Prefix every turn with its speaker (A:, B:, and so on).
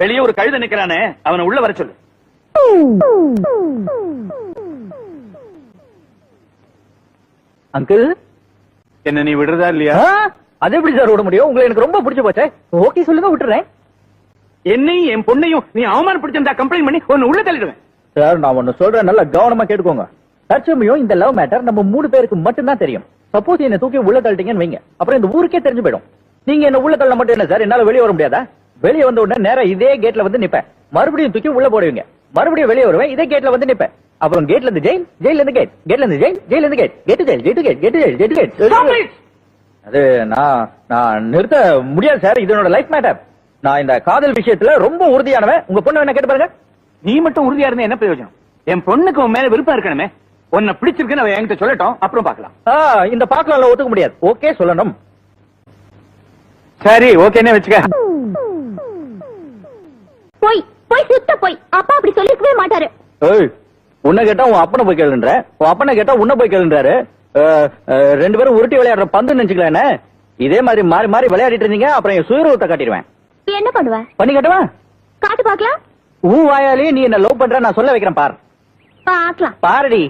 A: வெளியே ஒரு கழுத நிக்கிறானே அவனை உள்ள வர சொல்லு.
B: அங்கிள்?
A: என்ன நீ விடுறதா இல்லையா?
B: அது எப்படி சார் விட முடியும்? உங்களை எனக்கு ரொம்ப பிடிச்சு போச்சே. ஓகே சொல்லுங்க விட்டுறேன்.
A: என்னையும் என் பொண்ணையும் நீ அவமானப்படுத்திருந்தா கம்ப்ளைண்ட் பண்ணி உன்னை உள்ள தள்ளிடுவேன்.
B: சார் நான் ஒன்னு சொல்றேன் நல்லா கவனமா கேட்டுக்கோங்க. தற்சமயம் இந்த லவ் மேட்டர் நம்ம மூணு பேருக்கு மட்டும்தான் தெரியும். சப்போஸ் என்ன தூக்கி உள்ள தள்ளிட்டீங்கன்னு வைங்க. அப்புறம் இந்த ஊருக்கே தெரிஞ்சு போயிடும். நீங்க என்ன உள்ள தள்ள மட்டும் என்ன சார்? என்னால வெளியே வர முடியாதா? வெளியே வந்த உடனே நேரா இதே கேட்ல வந்து நிப்பேன். மறுபடியும் தூக்கி உள்ள போடுவீங்க. மறுபடியும் வெளியே வருவேன் இதே கேட்ல வந்து நிப்பேன். அப்புறம் கேட்ல இருந்து ஜெயில் ஜெயில இருந்து கேட் கேட்ல இருந்து ஜெயில் ஜெயில இருந்து கேட் கேட்டு ஜெயில் கேட்டு கேட் கேட்டு ஜெயில் கேட்டு கேட்! அது நான் நான் நிறுத்த முடியாது சார் இது என்னோட லைஃப் மேட்டர் நான் இந்த காதல் விஷயத்துல ரொம்ப உறுதியானவன். உங்க பொண்ணு என்ன கேட்டு பாருங்க.
A: நீ மட்டும் உறுதியா இருந்தா என்ன பிரயோஜனம்? என் பொண்ணுக்கு உன் மேல விருப்பம் இருக்கணுமே. உன்னை பிடிச்சிருக்குன்னு அவ என்கிட்ட சொல்லட்டும் அப்புறம் பார்க்கலாம்.
B: ஆ, இந்த பாக்கலாம்ல ஒத்துக்க முடியாது. ஓகே சொல்லணும்.
A: சரி ஓகேன்னு வச்சுக்க.
C: போய் போய் சுத்த போய். அப்பா அப்படி சொல்லிருக்கவே மாட்டாரு.
B: ஏய் உன்னை கேட்டா உன் அப்பனை போய் கேளுன்ற. உன் அப்பனை கேட்டா உன்னை போய் கேளுன்றாரு. ரெண்டு பேரும் உருட்டி விளையாடுற பந்து நினைச்சுக்கலாம் என்ன? இதே மாதிரி மாறி மாறி விளையாடிட்டு இருந்தீங்க அப்புறம் என் சுயரூபத்தை காட்டிடுவேன்.
C: என்ன பண்ணுவ?
B: பண்ணி காட்டுவா?
C: காட்டு பாக்கலாம்
B: ஊ வாயாலே நீ என்ன லவ் பண்ற நான் சொல்ல வைக்கிறேன் பார்.
C: பாக்கலாம்
B: பாருடி.